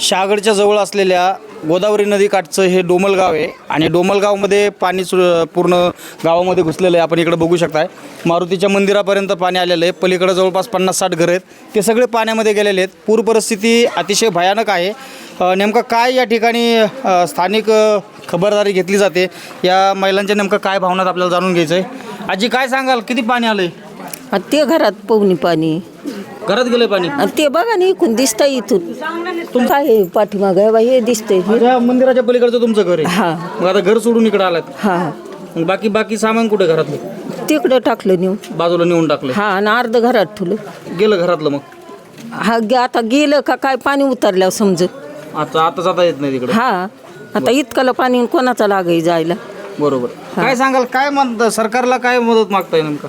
शहागडच्या जवळ असलेल्या गोदावरी नदीकाठचं हे डोमलगाव आहे. आणि डोमलगावमध्ये पाणी सु पूर्ण गावामध्ये घुसलेलं आहे. आपण इकडे बघू शकताय. मारुतीच्या मंदिरापर्यंत पाणी आलेलं आहे. पलीकडे जवळपास पन्नास साठ घरं आहेत. ते सगळे पाण्यामध्ये गेलेले आहेत. पूर परिस्थिती अतिशय भयानक आहे. नेमकं काय या ठिकाणी स्थानिक खबरदारी घेतली जाते? या महिलांच्या नेमकं काय भावनात आपल्याला जाणून घ्यायचं आहे आजी काय सांगाल? किती पाणी आलं आहे ते घरात पवनी पाणी. घरात गेलं पाणी? आणि ते बघा ना इकून दिसतंय इथून. तुम काय हे पाठीमागं हे दिसतंय. मंदिराच्या पलीकडचं तुमचं घर आहे. हा. मग आता घर सोडून इकडे आलात. हा. मग बाकी बाकी सामान कुठे घरातलं? तिकडं टाकलं नेऊन. बाजूला नेऊन टाकलं. हा आणि अर्ध घरात ठेवलं. गेलं घरातलं मग? हा गे- आता गेलं का काय पाणी उतरल्यावर समज आता आता जाता येत नाही तिकडे. हा. आता इतकलं पाणी कोणाचा लागाय जायला? बरोबर. काय सांगाल? काय म्हणतं? सरकारला काय मदत मागताय नेमकं?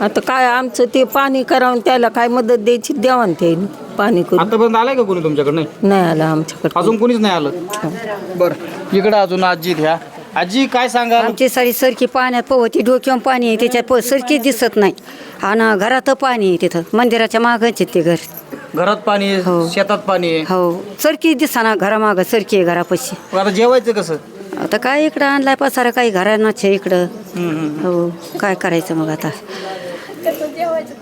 आता काय आमचं ते पाणी करावं त्याला काय मदत द्यायची द्यावा ना ते पाणी करून. आतापर्यंत आलंय का कोणी तुमच्याकडे? नाही. नाही आलं आमच्याकडे. अजून कोणीच नाही आलं? बरं. इकडं अजून आजी घ्या आजी काय सांगाल? आमची सारी सरकी पाण्यात पोहती डोक्यावर पाणी आहे त्याच्यात प सरकी दिसत नाही. आणि घरात पाणी आहे तिथं मंदिराच्या मागच आहे ते घर. घरात पाणी आहे, हो. शेतात पाणी आहे. हो. सरकी दिसना घरामागं सरकी आहे घरापाशी. मग आता जेवायचं कसं? आता काय इकडं आणलाय पसारा काही घरानाच आहे इकडं. हम्म, हम्म. हो काय करायचं मग आता?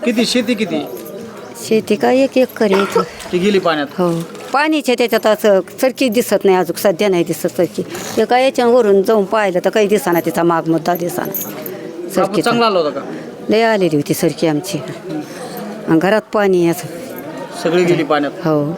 किती? शेती किती? शेती काय एक एक कर इथं. ती गेली पाण्यात? हो. पाणीच्या त्याच्यात असं सरकी दिसत नाही अजून सध्या नाही दिसत सरकी. ते काय याच्यावरून जाऊन पाहिलं तर काही दिसाना तिचा माग मुद्दा दिसाना कापूस सरकी चांगला आला होता का? लय आलेली होती सरकी आमची. आणि घरात पाणी असं. सगळी गेली पाण्यात? हो.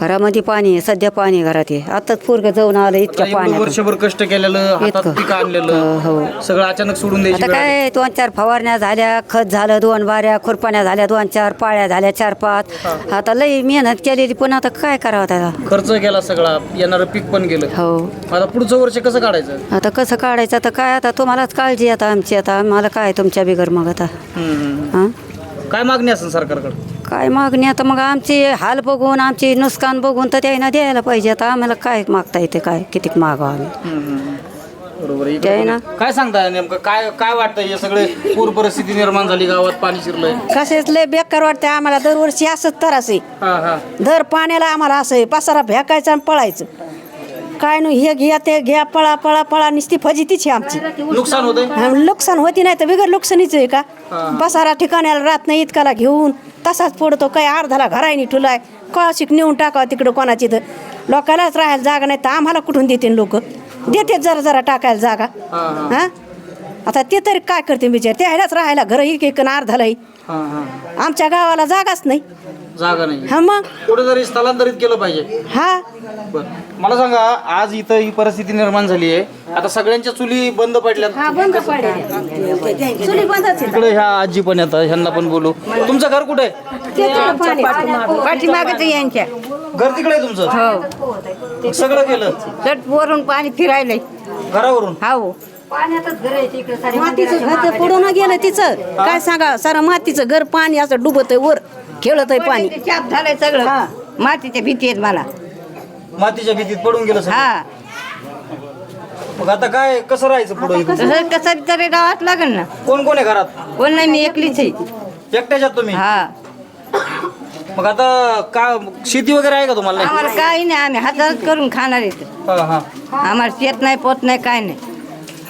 घरामध्ये पाणी आहे सध्या पाणी आहे घरात आहे. आताच पोरग जाऊन आलं इतक्या एवढं पाण्यात वर्षभर कष्ट केलेलं हातात इतकं. पीक आणलेलं हो. सगळं अचानक सोडून द्यायची आता वेळ आली. काय दोन चार फवारण्या झाल्या खत झालं दोन बाऱ्या खुरपाण्या झाल्या दोन चार पाळ्या झाल्या चार पाच. आता लई मेहनत केलेली पण आता काय करावं त्याला? खर्च गेला सगळा येणारं पीक पण गेलं. हो. आता पुढचं वर्ष कसं काढायचं? आता कसं काढायचं? आता काय आता तुम्हालाच काळजी आता आमची आता आम्हाला काय तुमच्या बिगर मग आता? हम्म, हम्म. हां? काय मागणी असेल सरकारकडे? काय मागणी? आता मग आमचे हाल बघून आमचे नुकसान बघून तर त्यानं द्यायला पाहिजे. आता आम्हाला काय मागता येते काय किती मागावं आम्ही? बरोबर ना. काय सांगताय नेमकं? काय काय वाटतं हे सगळे पूर परिस्थिती निर्माण झाली गावात पाणी शिरलंय. कसेच लय बेकार वाटते आम्हाला. दरवर्षी असंच हा हा. दर पाण्याला आम्हाला असं आहे पसारा भेकायचा आणि पळायचं. काय नाही हे घ्या ते घ्या पळा पळा पळा नुसती फजितीच आहे आमची. नुकसान आणि नुकसान होती नाही तर बिगर नुकसानीच आहे का? पसारा ठिकाण्याला राहत नाही इतकाला घेऊन तसाच पडतो काय अर्धाला घरायनी ठुलाय. कळाशिक नेऊन टाकावं तिकडं कोणाची तर. लोकांनाच राहायला जागा नाही तर आम्हाला कुठून देतील लोक? देतेच जरा जरा टाकायला जागा. हा आता ते तरी काय करते बिचार? ते ह्यालाच राहायला घर एक एक अर्धालाही. आमच्या गावाला जागाच नाही. जागा नाही. हा मग? कुठेतरी स्थलांतरित केलं पाहिजे. हा? बरं. मला सांगा आज इथं ही परिस्थिती निर्माण झाली आहे. आता सगळ्यांच्या चुली बंद पडल्यात. बंद चुली बंदच इकडे ह्या आजी पण येतात ह्यांना पण बोलू. तुमचं घर कुठे? आहे. पाठीमागच यांच्या. घर तिकडे आहे तुमचं? सगळं केलं. चट वरून पाणी फिरायलंय. घरावरून? हो मातीचं घर तर पडून गेलं तिचं. काय सांगा सारं मातीचं घर पाणी असं डुबत वर. खेळत आहे पाणी. चाप झालंय सगळं. मातीच्या भीती आहेत मला. मातीच्या भीतीत पडून गेलं सगळं. हा. मग आता काय कसं राहायचं पुढे तसं कसं तरी राहावंच लागेल ना. कोण कोण आहे घरात? कोण नाही मी एकलीच आहे. एकट्याच्यात तुम्ही? हा. मग आता का शेती वगैरे आहे का तुम्हाला? नाही? आम्हाला काही नाही आम्ही हातात करून खाणार आहेत. हा हा. आम्हाला शेत नाही पोत नाही काय नाही.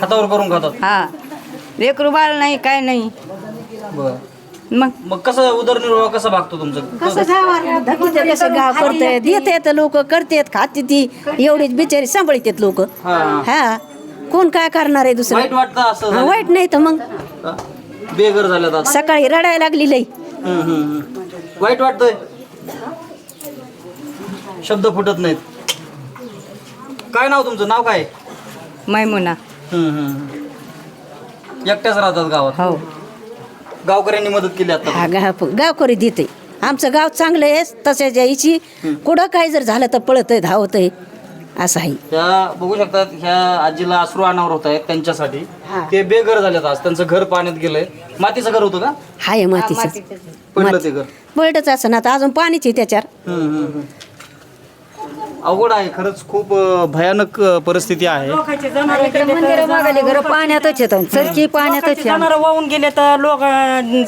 हातावर करून खातात. हा. लेकरू बाळ नाही काय नाही. बरं. मग मग कसं उदरनिर्वाह कसा भागतो तुमचं कसं गावाला धकीचं कसं गाव करते देत येत लोक करतेत खाते ती एवढीच बिचारी सांभाळतात लोक हा. हा कोण काय करणार आहे दुसरं वाईट वाटतं असं हा? वाईट नाही तर मग? बेघर झाल्यात. सकाळी रडायला लागली लई हम्म, हम्म, हम्म. वाईट वाटतंय शब्द फुटत नाहीत काय नाव तुमचं नाव काय मैमुना हम्म, हम्म, हम्म. एकट्याच राहतात गावात हो गावकऱ्यांनी मदत केली आता? हा गाव गावकरी देते आमचं गाव चांगलं आहे तसेच यायची कुठं काय जर झालं तर पळत आहे धावत आहे असं आहे. त्या बघू शकतात ह्या आजीला अश्रू अनावर होत आहेत त्यांच्यासाठी. ते बेघर झालेत आज. त्यांचं घर पाण्यात गेलंय. मातीचं घर होतं का? हाय मातीचं. पडलं ते घर. पळतच असं ना आता अजून पाणीच आहे त्याच्यावर. हम्म, हम्म, हम्म. अवघड आहे. खरंच खूप अ, भयानक अ, परिस्थिती आहे. लोकांचे जनावरं आणि इकडे गेले तर मंदिरं मागायले घर पाण्यातच पाण्यातच. जनावर वाहून गेले तर लोक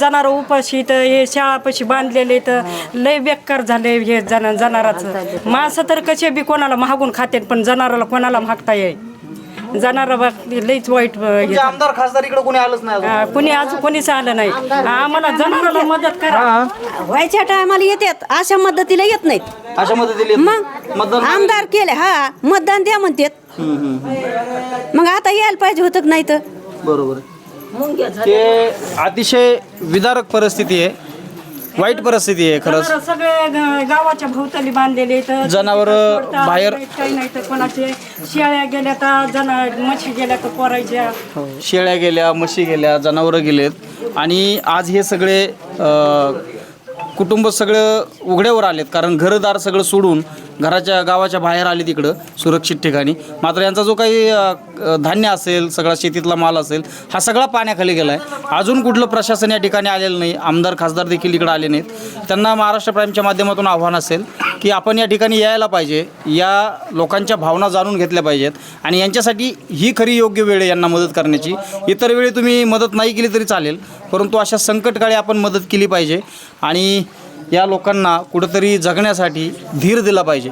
जनावर उपाशी तर हे शाळापाशी बांधलेले तर लय बेकार झाले हे जन जनावराचं. माणसं तर कसे बी कोणाला महागून खाते पण जनावराला कोणाला मागता येई जनावर लईच वाईट अं, हे. आमदार खासदार इकडे कोणी आलंच नाही अजून. कुणी आज कोणीच आलं नाही. आम्हाला जनावराला मदत करा. व्हायच्या टायमाला येतात अशा मदतीला येत नाहीत. अशा मदतीला येत मग. मतदान आमदार केले हा मतदान द्या म्हणतात. हम्म, हम्म, हम्म. मग आता यायला पाहिजे होतं का नाही तर? बरोबर आहे. ते अतिशय विदारक परिस्थिती आहे. वाईट परिस्थिती आहे खरंच. जनावरं सगळे ग- गावाच्या भोवताली बांधलेले तर जनावरं बाहेर- काही नाही तर कोणाचे शेळ्या गेल्या तर जना म्हशी गेल्या तर पोरायच्या. शेळ्या गेल्या म्हशी गेल्या जनावरं गेलेत. आणि आज हे सगळे अ, कुटुंब सगळं उघड्यावर आलेत. कारण घरदार सगळं सोडून घराच्या गावाच्या बाहेर आले तिकडं सुरक्षित ठिकाणी. मात्र यांचा जो काही अ, धान्य असेल सगळा शेतीतला माल असेल हा सगळा पाण्याखाली गेला आहे अजून कुठलं प्रशासन या ठिकाणी आलेलं नाही आमदार खासदार देखील इकडे आले नाहीत. त्यांना महाराष्ट्र प्राईमच्या माध्यमातून आव्हान असेल की आपण या ठिकाणी यायला पाहिजे या लोकांच्या भावना जाणून घेतल्या पाहिजेत आणि यांच्यासाठी ही खरी योग्य वेळ आहे यांना मदत करण्याची. इतर वेळी तुम्ही मदत नाही केली तरी चालेल परंतु अशा संकटकाळी आपण मदत केली पाहिजे आणि या लोकांना कुठंतरी जगण्यासाठी धीर दिला पाहिजे.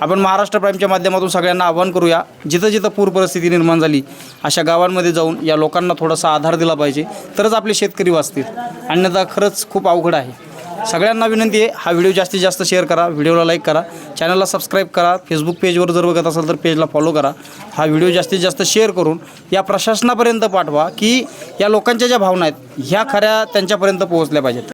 आपण महाराष्ट्र प्राईमच्या माध्यमातून सगळ्यांना आवाहन करूया जिथं जिथं पूर परिस्थिती निर्माण झाली अशा गावांमध्ये जाऊन या लोकांना थोडासा आधार दिला पाहिजे. तरच आपले शेतकरी वाचतील. अन्यथा खरंच खूप अवघड आहे. सगळ्यांना विनंती आहे हा व्हिडिओ जास्तीत जास्त शेअर करा व्हिडिओला लाईक करा चॅनलला सबस्क्राईब करा फेसबुक पेजवर जर बघत असाल तर पेजला फॉलो करा. हा व्हिडिओ जास्तीत जास्त शेअर करून या प्रशासनापर्यंत पाठवा की या लोकांच्या ज्या भावना आहेत ह्या खऱ्या त्यांच्यापर्यंत पोहोचल्या पाहिजेत.